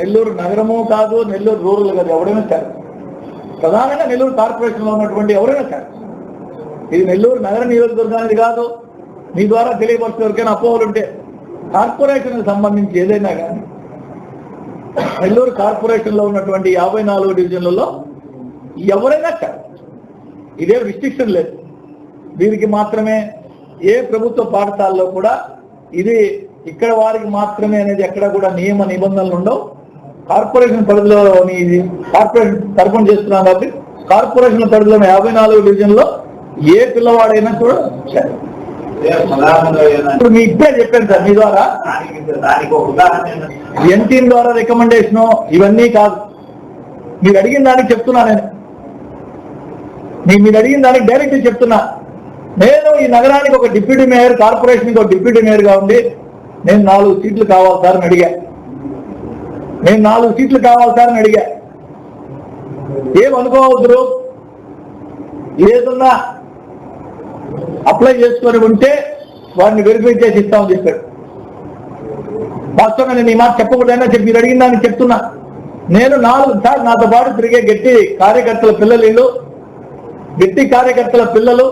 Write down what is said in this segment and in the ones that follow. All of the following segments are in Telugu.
నెల్లూరు నగరము కాదు నెల్లూరు రూరల్ కాదు ఎవరైనా సరే. ప్రధానంగా నెల్లూరు కార్పొరేషన్లో ఉన్నటువంటి ఎవరైనా సరే. ఇది నెల్లూరు నగర నియోజకవర్గానికి కాదు మీ ద్వారా తెలియపరిచే వరకైనా అపోహలు ఉంటే కార్పొరేషన్కి సంబంధించి ఏదైనా కానీ నెల్లూరు కార్పొరేషన్లో ఉన్నటువంటి యాభై నాలుగు డివిజన్లలో ఎవరైనా సరే. ఇదే రిస్ట్రిక్షన్ లేదు. వీరికి మాత్రమే ఏ ప్రభుత్వ పాఠశాలలో కూడా ఇది ఇక్కడ వారికి మాత్రమే అనేది ఎక్కడ కూడా నియమ నిబంధనలు ఉండవు. కార్పొరేషన్ పరిధిలో ఇది కార్పొరేషన్ తరఫున చేస్తున్నాం కాబట్టి కార్పొరేషన్ పరిధిలో యాభై నాలుగు డివిజన్లో ఏ పిల్లవాడైనా కూడా ఇప్పుడు మీ ఇప్పుడే చెప్పాను సార్ మీ ద్వారా. ఎన్టీఎం ద్వారా రికమెండేషన్ ఇవన్నీ కాదు. మీరు అడిగిన దానికి చెప్తున్నా నేను. మీ- మీరు అడిగిన దానికి డైరెక్ట్ చెప్తున్నా. నేను ఈ నగరానికి ఒక డిప్యూటీ మేయర్ కార్పొరేషన్కి ఒక డిప్యూటీ మేయర్గా ఉండి నేను నాలుగు సీట్లు కావాలి సార్ అని అడిగా. నేను నాలుగు సీట్లు కావాలి సార్ అని అడిగా ఏమనుకోవద్దు ఏదన్నా అప్లై చేసుకొని ఉంటే వాడిని వెరిఫై చేసి ఇస్తామని చెప్పాడు. వాస్తవంగా నేను ఈ మాట చెప్పకూడదైనా చెప్పి మీరు అడిగిన దాన్ని చెప్తున్నా. నేను నాలుగు సార్ నాతో పాటు తిరిగే గట్టి కార్యకర్తల పిల్లలు వీళ్ళు గట్టి కార్యకర్తల పిల్లలు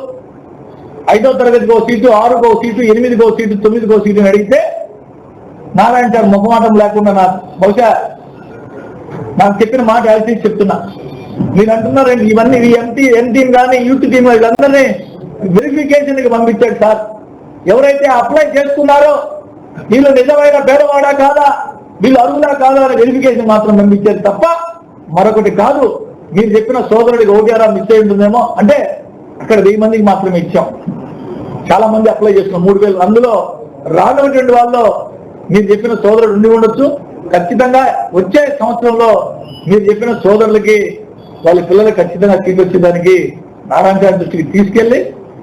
ఐదో తరగతికి సీటు ఆరుకో సీటు ఎనిమిదికో సీటు తొమ్మిదికో సీటుని అడిగితే నారాయణ సార్ ముఖమాటం లేకుండా నా బహుశా నాకు చెప్పిన మాట యాజ్ చెప్తున్నా. మీరు అంటున్నారండి ఇవన్నీ ఇవి ఎంటీ ఎంటీం కానీ యూత్ టీం వీళ్ళందరినీ వెరిఫికేషన్కి పంపించాడు సార్. ఎవరైతే అప్లై చేసుకున్నారో వీళ్ళు నిజమైన పేదవాడా కాదా వీళ్ళు అర్హులా కాదా అనే వెరిఫికేషన్ మాత్రం పంపించారు తప్ప మరొకటి కాదు. మీరు చెప్పిన సోదరుడికి ఓటీఆర్ మిస్ అయి ఉంటుందేమో. అంటే అక్కడ వెయ్యి మందికి మాత్రమే ఇచ్చాం. చాలా మంది అప్లై చేసుకున్నాం మూడు వేలు అందులో రానటువంటి వాళ్ళు మీరు చెప్పిన సోదరుడు ఉండి ఉండొచ్చు. ఖచ్చితంగా వచ్చే సంవత్సరంలో మీరు చెప్పిన సోదరులకి వాళ్ళ పిల్లలు ఖచ్చితంగా సీట్ వచ్చేదానికి నారాయణ గారి దృష్టికి తీసుకెళ్ళి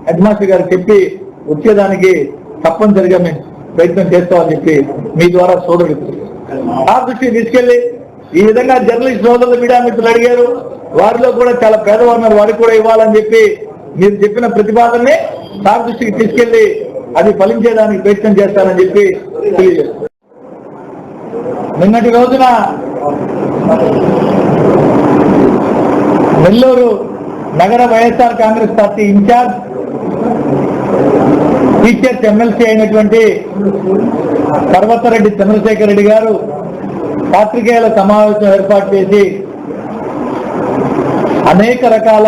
హెడ్ మాస్టర్ గారు చెప్పి వచ్చేదానికి తప్పనిసరిగా మేము ప్రయత్నం చేస్తామని చెప్పి మీ ద్వారా సోదరుడికి ఆ దృష్టికి తీసుకెళ్ళి ఈ విధంగా జర్నలిస్ట్ సోదరులు మీడియా మిత్రులు అడిగారు. వారిలో కూడా చాలా పేదవారు ఉన్నారు. వారికి కూడా ఇవ్వాలని చెప్పి మీరు చెప్పిన ప్రతిపాదనని సార్ దృష్టికి తీసుకెళ్ళి అది ఫలించేదానికి ప్రయత్నం చేస్తానని చెప్పి నిన్నటి రోజున నెల్లూరు నగర YSR Congress party incharge teachers MLC అయినటువంటి పర్వతరెడ్డి చంద్రశేఖర్ రెడ్డి గారు పాత్రికేయుల సమావేశం ఏర్పాటు చేసి అనేక రకాల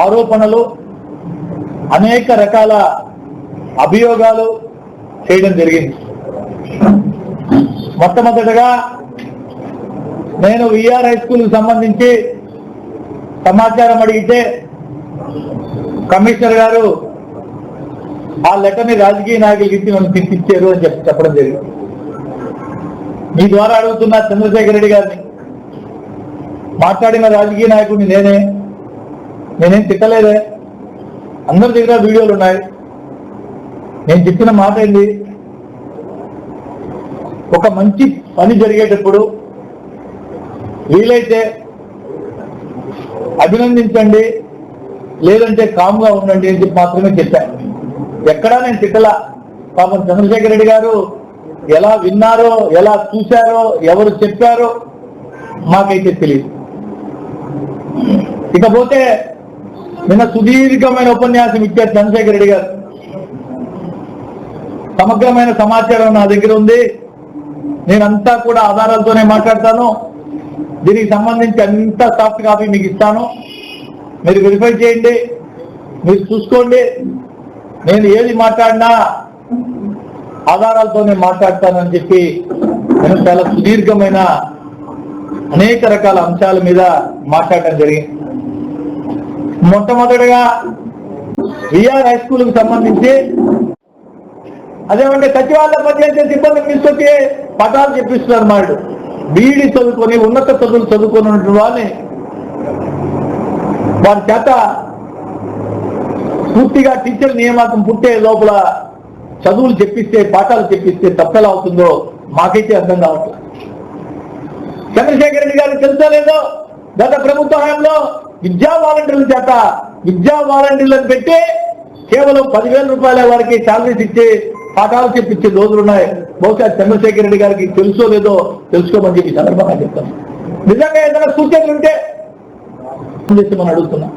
ఆరోపణలు అనేక రకాల అభియోగాలు చేయడం జరిగింది. మొట్టమొదటగా నేను విఆర్ హై స్కూల్ సంబంధించి సమాచారం అడిగితే కమిషనర్ గారు ఆ లెటర్ని రాజకీయ నాయకులకి ఇచ్చి నన్ను తిప్పించారు అని చెప్పి చెప్పడం జరిగింది. మీ ద్వారా అడుగుతున్న చంద్రశేఖర్ రెడ్డి గారిని మాట్లాడిన రాజకీయ నాయకుడిని నేనే నేనేం తిట్టలేదే. అందరి దగ్గర వీడియోలు ఉన్నాయి. నేను చెప్పిన మాట ఏంది? ఒక మంచి పని జరిగేటప్పుడు వీలైతే అభినందించండి లేదంటే కామ్గా ఉండండి అని చెప్పి మాత్రమే చెప్పాను ఎక్కడా నేను తిట్టలా. పాపం చంద్రశేఖర్ రెడ్డి గారు ఎలా విన్నారో ఎలా చూశారో ఎవరు చెప్పారో మాకైతే తెలియదు ఇకపోతే నిన్న సుదీర్ఘమైన ఉపన్యాసం ఇచ్చారు చంద్రశేఖర్ రెడ్డి గారు. సమగ్రమైన సమాచారం నా దగ్గర ఉంది. నేనంతా కూడా ఆధారాలతోనే మాట్లాడతాను. దీనికి సంబంధించి అంత సాఫ్ట్ కాపీ మీకు ఇస్తాను. మీరు వెరిఫై చేయండి. మీరు చూసుకోండి. నేను ఏది మాట్లాడినా ఆధారాలతోనే మాట్లాడతానని చెప్పి నేను చాలా సుదీర్ఘమైన అనేక రకాల అంశాల మీద మాట్లాడటం జరిగింది. మొట్టమొదటిగా విఆర్ హై స్కూల్కి సంబంధించి అదేమంటే సచివాలయ పనిచేసే సిబ్బంది తీసుకొచ్చి పటాలు చెప్పిస్తున్నారు మాట బీఈడి చదువుకొని ఉన్నత చదువులు చదువుకున్నటువంటి వాళ్ళని వారి చేత పూర్తిగా టీచర్ నియామకం పుట్టే లోపల చదువులు చెప్పిస్తే పాఠాలు చెప్పిస్తే తప్పెలా అవుతుందో మాకైతే అర్థం కావట్లేదు. చంద్రశేఖర్ రెడ్డి గారు తెలుసా లేదో గత ప్రభుత్వ హయాంలో విద్యా వాలంటీర్ల చేత విద్యా వాలంటీర్లను పెట్టి కేవలం పదివేల రూపాయల వారికి శాలరీస్ ఇచ్చి పాఠాలు చెప్పించే రోజులు ఉన్నాయి. బహుశా చంద్రశేఖర్ రెడ్డి గారికి తెలుసో లేదో తెలుసుకోమని చెప్పి సందర్భంగా చెప్తాను. నిజంగా ఏదైనా సూచనలు ఉంటే మనం అడుగుతున్నాం.